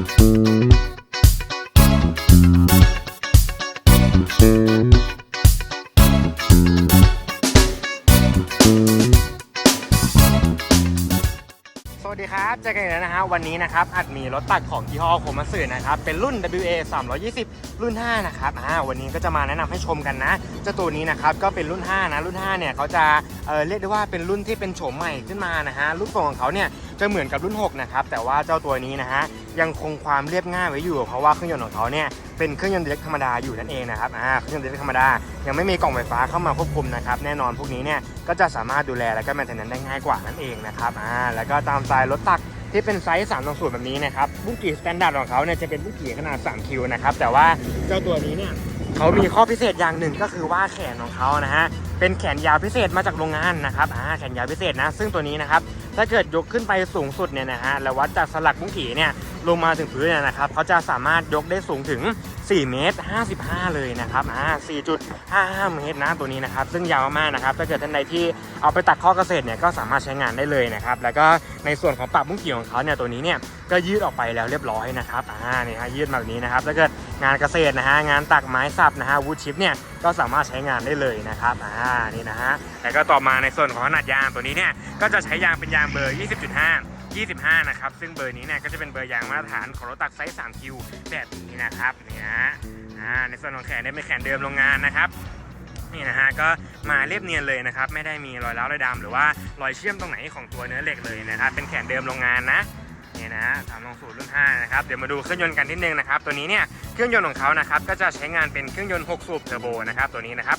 สวัสดีครับเจอกันอีกแล้วนะฮะวันนี้นะครับอัดมีรถตัดของยี่ห้อโคมัสึนะครับเป็นรุ่น WA 320 รุ่น 5 นะครับอ่าวันนี้ก็จะมาแนะนำให้ชมกันนะ เจ้าตัวนี้นะครับก็เป็นรุ่น 5 นะรุ่น 5 เนี่ยเขาจะเเรียกได้ว่าเป็นรุ่นที่เป็นโฉมใหม่ขึ้นมานะฮะรูปทรงของเขาเนี่ยจะเหมือนกับรุ่น 6 นะครับ แต่ว่าเจ้าตัวนี้นะฮะยังคงความเรียบง่ายไว้อยู่ เพราะว่าเครื่องยนต์ของเขาเนี่ยเป็นเครื่องยนต์เล็กธรรมดาอยู่นั่นเองนะครับอ่าเครื่องยนต์เล็กธรรมดา ยังไม่มีกล่องไฟฟ้าเข้ามาควบคุมนะครับ แน่นอนพวกนี้เนี่ยก็จะสามารถดูแลและก็แมนเทนแนนได้ง่ายกว่านั่นเองนะครับอ่าแล้วก็ตามสไตล์รถตักที่เป็นไซส์3 2 0แบบนี้นะครับบุกิสแตนดาร์ดของเขาเนี่ยจะเป็นบุกิขนาด 3 คิวนะครับแต่ว่าเจ้าตัวนี้เนี่ย เขามีข้อพิเศษอย่างหนึ่งก็คือว่าแขนของเขานะฮะเป็นแขนยาวพิเศษมาจากโรงงานนะครับอ่าแขนยาวพิเศษนะ ซึ่งตัวนี้นะครับถ้าเกิดยกขึ้นไปสูงสุดเนี่ยนะฮะแล้ววัดจากสลักบุกิเนี่ยลงมาถึงพื้นเนี่ยนะครับเขาจะสามารถยกได้สูงถึง 4 เมตร 55 เลยนะครับอ่า4.55 เมตรนะตัวนี้นะครับ ซึ่งยาวมากนะครับ ถ้าเกิดท่านใดที่เอาไปตัดข้อเกษตรเนี่ยก็สามารถใช้งานได้เลยนะครับ แล้วก็ในส่วนของปรับมุ้งกี่ของเขาเนี่ยตัวนี้เนี่ยก็ยืดออกไปแล้วเรียบร้อยนะครับอ่านี่ฮะยืดมาแบบนี้นะครับ ถ้าเกิด งานเกษตรนะฮะงานตักไม้สับนะฮะวูดชิปเนี่ยก็สามารถใช้งานได้เลยนะครับอ่านี่นะฮะแล้วก็ต่อมาในส่วนของขนาดยางตัวนี้เนี่ยก็จะใช้ยางเป็นยางเบอร์ 20.5 25 นะครับ ซึ่งเบอร์นี้เนี่ยก็จะเป็นเบอร์ยางมาตรฐานของรถตักไซส์ 3 คิวแบบนี้นะครับเนี่ยอ่าในส่วนของแขนเนี่ยเป็นแขนเดิมโรงงานนะครับนี่นะฮะก็มาเรียบเนียนเลยนะครับ ไม่ได้มีรอยร้าวรอยดำหรือว่ารอยเชื่อมตรงไหนของตัวเนื้อเหล็กเลยนะครับเป็นแขนเดิมโรงงานนะ นี่นะสามลงสูตรรุ่น5นะครับ เดี๋ยวมาดูเครื่องยนต์กันนิดนึงนะครับ ตัวนี้เนี่ย เครื่องยนต์ของเขานะครับ ก็จะใช้งานเป็นเครื่องยนต์ 6 สูบเทอร์โบนะครับ ตัวนี้นะครับ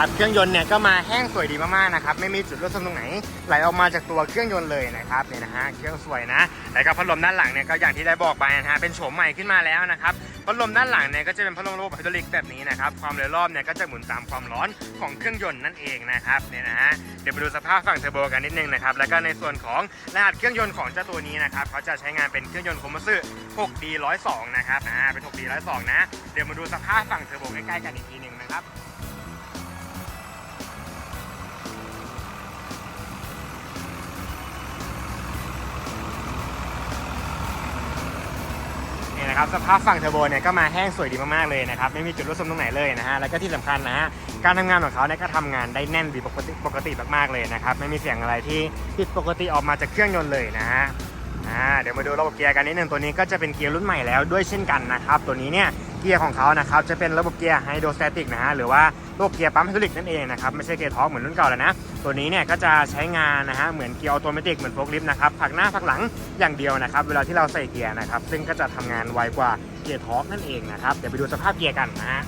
นะครับ เครื่องยนต์เนี่ยก็มาแห้งสวยดีมากๆนะครับ ไม่มีจุดรั่วซึมตรงไหน ไหลออกมาจากตัวเครื่องยนต์เลยนะครับเนี่ยนะฮะ เครื่องสวยนะ แล้วก็พัดลมด้านหลังเนี่ยก็อย่างที่ได้บอกไปนะฮะ เป็นโฉมใหม่ขึ้นมาแล้วนะครับ พัดลมด้านหลังเนี่ยก็จะเป็นพัดลมระบบไฮดรอลิกแบบนี้นะครับ ความเร็วรอบเนี่ยก็จะหมุนตามความร้อนของเครื่องยนต์นั่นเองนะครับเนี่ยนะฮะ เดี๋ยวมาดูสภาพฝั่งเทอร์โบกันนิดนึงนะครับ แล้วก็ในส่วนของรหัสเครื่องยนต์ของเจ้าตัวนี้นะครับเขาจะใช้งานเป็นเครื่องยนต์โคมัสึ 6D 102 นะครับ อ่า เป็น 6D 102 นะ เดี๋ยวมาดูสภาพฝั่งเทอร์โบใกล้ๆกันอีกทีหนึ่งนะครับ นะครับสภาพฝั่งเทอร์โบเนี่ยก็มาแห้งสวยดีมากๆเลยนะครับไม่มีจุดรั่วซึมตรงไหนเลยนะฮะแล้วก็ที่สำคัญนะฮะการทำงานของเขาเนี่ยก็ทำงานได้แน่นดีปกติปกติมากๆเลยนะครับไม่มีเสียงอะไรที่ผิดปกติออกมาจากเครื่องยนต์เลยนะฮะเดี๋ยวมาดูระบบเกียร์กันนิดนึงตัวนี้ก็จะเป็นเกียร์รุ่นใหม่แล้วด้วยเช่นกันนะครับตัวนี้เนี่ย เกียร์ของเขานะครับจะเป็นระบบเกียร์ไฮโดรสแตติกนะฮะหรือว่าระบบเกียร์ปั๊มไฮดรอลิกนั่นเองนะครับไม่ใช่เกียร์ท็อร์กเหมือนรุ่นเก่าแล้วนะตัวนี้เนี่ยก็จะใช้งานนะฮะเหมือนเกียร์ออโตเมติกเหมือนโฟล์คลิฟต์นะครับผักหน้าผักหลังอย่างเดียวนะครับเวลาที่เราใส่เกียร์นะครับซึ่งก็จะทำงานไวกว่าเกียร์ทอร์กนั่นเองนะครับเดี๋ยวไปดูสภาพเกียร์กันนะฮะ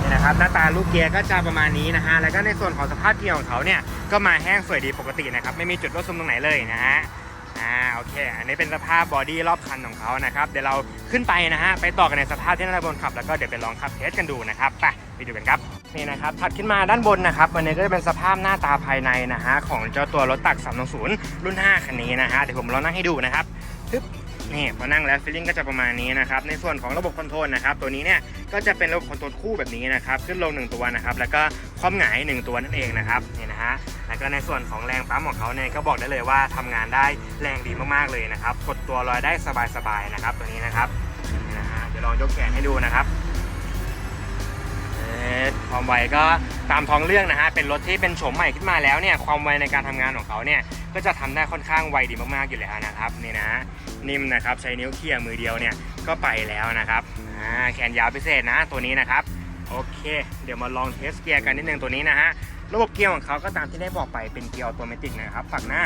นี่นะครับหน้าตา ลูกเกียร์ก็จะประมาณนี้นะฮะ แล้วก็ในส่วนของสภาพเกียร์ของเขาเนี่ย ก็มาแห้งสวยดีปกตินะครับ ไม่มีจุดรั่วซึมตรงไหนเลยนะฮะ อ่า โอเค อันนี้เป็นสภาพบอดี้รอบคันของเขานะครับ เดี๋ยวเราขึ้นไปนะฮะ ไปต่อกันในสภาพที่ด้านบนขับ แล้วก็เดี๋ยวไปลองขับเทสกันดูนะครับ ไปไปดูกันครับ นี่นะครับ ถัดขึ้นมาด้านบนนะครับ วันนี้ก็จะเป็นสภาพหน้าตาภายในนะฮะของเจ้าตัวรถตัก320รุ่น 5 คันนี้นะฮะ เดี๋ยวผมลองนั่งให้ดูนะครับ ทึบ นี่พอนั่งแล้วฟีลลิ่งก็จะประมาณนี้นะครับ ในส่วนของระบบคอนโทรลนะครับ ตัวนี้เนี่ยก็จะเป็นระบบคอนโทรลคู่แบบนี้นะครับ ขึ้นลงหนึ่งตัวนะครับ แล้วก็ความหงายหนึ่งตัวนั่นเองนะครับ นี่นะฮะ แล้วก็ในส่วนของแรงปั๊มของเขาเนี่ยก็บอกได้เลยว่าทำงานได้แรงดีมากๆเลยนะครับ กดตัวลอยได้สบายๆนะครับ ตัวนี้นะครับ นี่นะฮะ เดี๋ยวลองยกแขนให้ดูนะครับ อความไวก็ตามท้องเรื่องนะฮะ เป็นรถที่เป็นโฉมใหม่ขึ้นมาแล้วเนี่ย ความไวในการทำงานของเขาเนี่ย ก็จะทำได้ค่อนข้างไวดีมากๆอยู่แล้วนะครับนี่นะ นิ่มนะครับใช้นิ้วเขี่ยมือเดียวเนี่ย ก็ไปแล้วนะครับแขนยาวพิเศษนะตัวนี้นะครับ โอเค เดี๋ยวมาลองเทสเกียร์กันนิดนึงตัวนี้นะฮะ ระบบเกียร์ของเขาก็ตามที่ได้บอกไปเป็นเกียร์ออโตเมติกนะครับฝักหน้า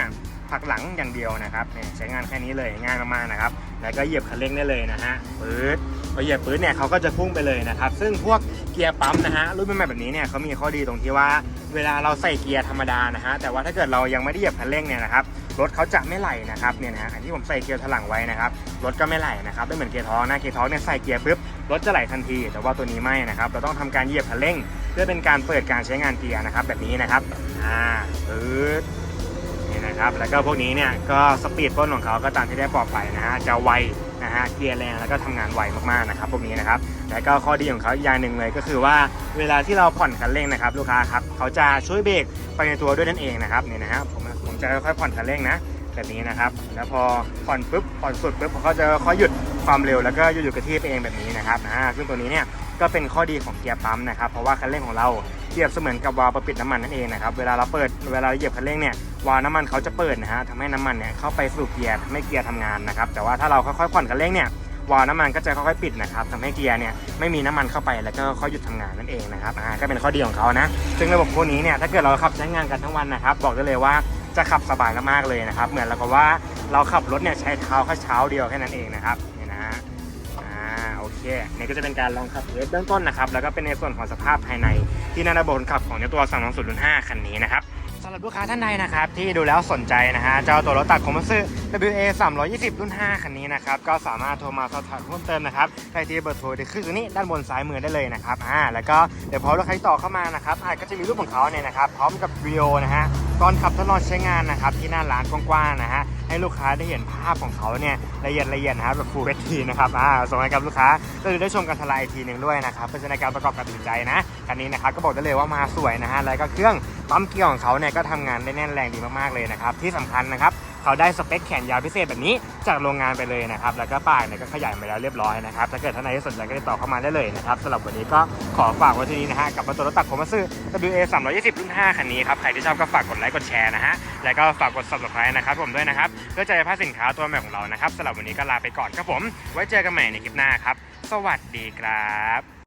ฝักหลังอย่างเดียวนะครับเนี่ยใช้งานแค่นี้เลยง่ายมากๆนะครับ แล้วก็เหยียบคันเร่งได้เลยนะฮะปื๊ด อเหยียบปื๊ดเนี่ยเขาก็จะพุ่งไปเลยนะครับ ซึ่งพวกเกียร์ปั๊มนะฮะรุ่นใหม่แบบนี้เนี่ยเขามีข้อดีตรงที่ว่า เวลาเราใส่เกียร์ธรรมดานะฮะแต่ว่าถ้าเกิดเรายังไม่ได้เหยียบคันเร่งเนี่ยนะครับรถเขาจะไม่ไหลนะครับเนี่ยนะฮะอันที่ผมใส่เกียร์ถลังไว้นะครับรถก็ไม่ไหลนะครับไม่เหมือนเกียร์ท้องนะเกียร์ท้องเนี่ยใส่เกียร์ปุ๊บรถจะไหลทันที แต่ว่าตัวนี้ไม่นะครับเราต้องทำการเหยียบคันเร่ง เพื่อเป็นการเปิดการใช้งานเกียร์นะครับแบบนี้นะครับอ่าปึ๊ดนี่นะครับแล้วก็พวกนี้เนี่ยก็สปีดต้นของเขาก็ตามที่ได้บอกไปนะฮะจะไว นะฮะเกียร์แรงแล้วก็ทำงานไวมากๆนะครับพวกนี้นะครับและก็ข้อดีของเขาอีกอย่างหนึ่งเลยก็คือว่าเวลาที่เราผ่อนคันเร่งนะครับลูกค้าครับเขาจะช่วยเบรกไปในตัวด้วยนั่นเองนะครับนี่นะฮะผมผมจะค่อยๆผ่อนคันเร่งนะแบบนี้นะครับแล้วพอผ่อนปุ๊บผ่อนสุดปุ๊บเขาจะค่อยหยุดความเร็วแล้วก็หยุดอยู่กับที่เองแบบนี้นะครับอ่าซึ่งตัวนี้เนี่ยก็เป็นข้อดีของเกียร์ปั๊มนะครับเพราะว่าคันเร่งของเรา เทียบเสมือนกับวาล์วปิดน้ำมันนั่นเองนะครับเวลาเราเปิดเวลาเหยียบคันเร่งเนี่ยวาล์วน้ำมันเขาจะเปิดนะฮะทำให้น้ำมันเนี่ยเข้าไปสู่เกียร์ทำให้เกียร์ทำงานนะครับแต่ว่าถ้าเราค่อยๆผ่อนคันเร่งเนี่ยวาล์วน้ำมันก็จะค่อยๆปิดนะครับทำให้เกียร์เนี่ยไม่มีน้ำมันเข้าไปแล้วก็ค่อยหยุดทำงานนั่นเองนะครับอ่าก็เป็นข้อดีของเขานะซึ่งระบบพวกนี้เนี่ยถ้าเกิดเราขับใช้งานกันทั้งวันนะครับบอกได้เลยว่าจะขับสบายมากๆเลยนะครับเหมือนเรากับว่าเราขับรถเนี่ยใช้เท้าแค่เช้าเดียวแค่นั้นเองนะครับนี่นะฮะอ่า เคนี่ก็จะเป็นการลองขับเทสเบื้องต้นนะครับ แล้วก็เป็นในส่วนของสภาพภายในที่นาระบบนขับของเจ้าตัว32005 คันนี้นะครับสำหรับลูกค้าท่านใดนะครับที่ดูแล้วสนใจนะฮะเจ้าตัวรถตัดคอมมัซึ WA 320 รุ่น 5 คันนี้นะครับ ก็สามารถโทรมาสอบถามเพิ่มเติมนะครับได้ที่เบอร์โทรที่ขึ้นตรงนี้ด้านบนซ้ายมือได้เลยนะครับอ่าแล้วก็เดี๋ยวพอลูกค้าต่อเข้ามานะครับอ่าก็จะมีรูปของเขาเนี่ยนะครับ พร้อมกับวิดีโอนะฮะตอนขับทดลองใช้งานนะครับที่หน้าร้านกว้างๆนะฮะ ให้ลูกค้าได้เห็นภาพของเขาเนี่ยละเอียดละเอียดนะครับแบบฟูลเวทีนะครับอ่าส่งให้กับลูกค้าก็จะได้ชมการทลายอีกทีหนึ่งด้วยนะครับเพื่อจะในการประกอบการตัดสินใจนะคันนี้นะครับก็บอกได้เลยว่ามาสวยนะฮะแล้วก็เครื่องปั๊มเกียร์ของเขาเนี่ยก็ทำงานได้แน่นแรงดีมากๆเลยนะครับที่สำคัญนะครับ เขาได้สเปคแขนยาวพิเศษแบบนี้จากโรงงานไปเลยนะครับ แล้วก็ปากเนี่ยก็ขยายมาแล้วเรียบร้อยนะครับ ถ้าเกิดท่านใดที่สนใจก็ติดต่อเข้ามาได้เลยนะครับสำหรับวันนี้ก็ขอฝากไว้ที่นี้นะฮะ กับประตูรถตักผมมาซื้อ WA 320 รุ่น 5 คันนี้ครับ ใครที่ชอบก็ฝากกดไลค์ กดแชร์นะฮะ แล้วก็ฝากกด subscribe นะครับผมด้วยนะครับเพื่อจะได้พลาดสินค้าตัวใหม่ของเรานะครับสำหรับวันนี้ก็ลาไปก่อนครับผม ไว้เจอกันใหม่ในคลิปหน้าครับ สวัสดีครับ